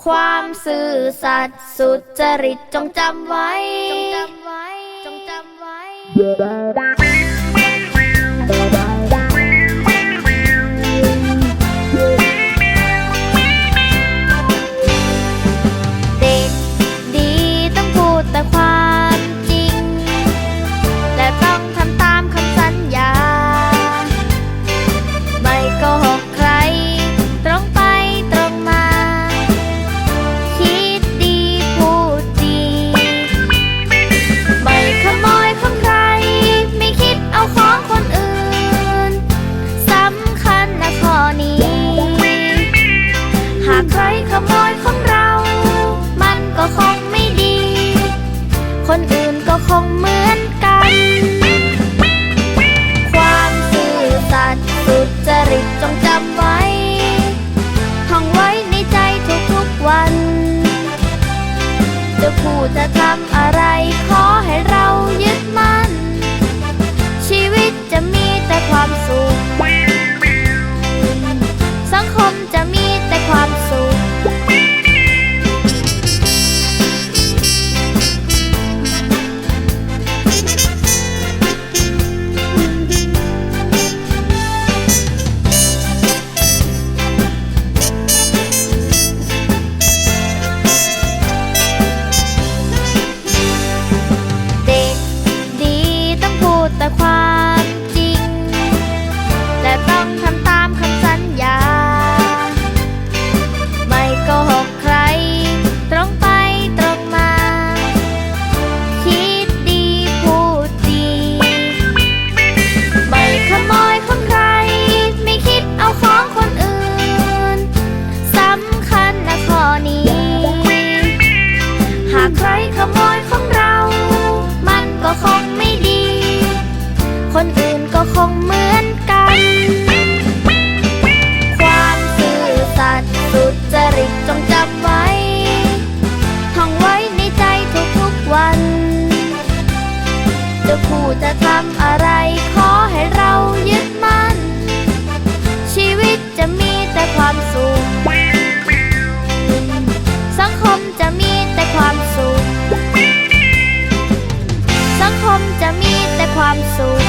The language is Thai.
ความซื่อสัตย์สุจริตจงจำไว้ จงจำไว้ จงจำไว้ จะพูดจะทำอะไร ขอให้เรายึดมา Tài ก็คงเหมือนกัน ความซื่อสัตย์สุจริตจงจำไว้ ท่องไว้ในใจทุกๆวัน จะพูดจะทำอะไรขอให้เรายึดมั่น ชีวิตจะมีแต่ความสุข สังคมจะมีแต่ความสุข สังคมจะมีแต่ความสุข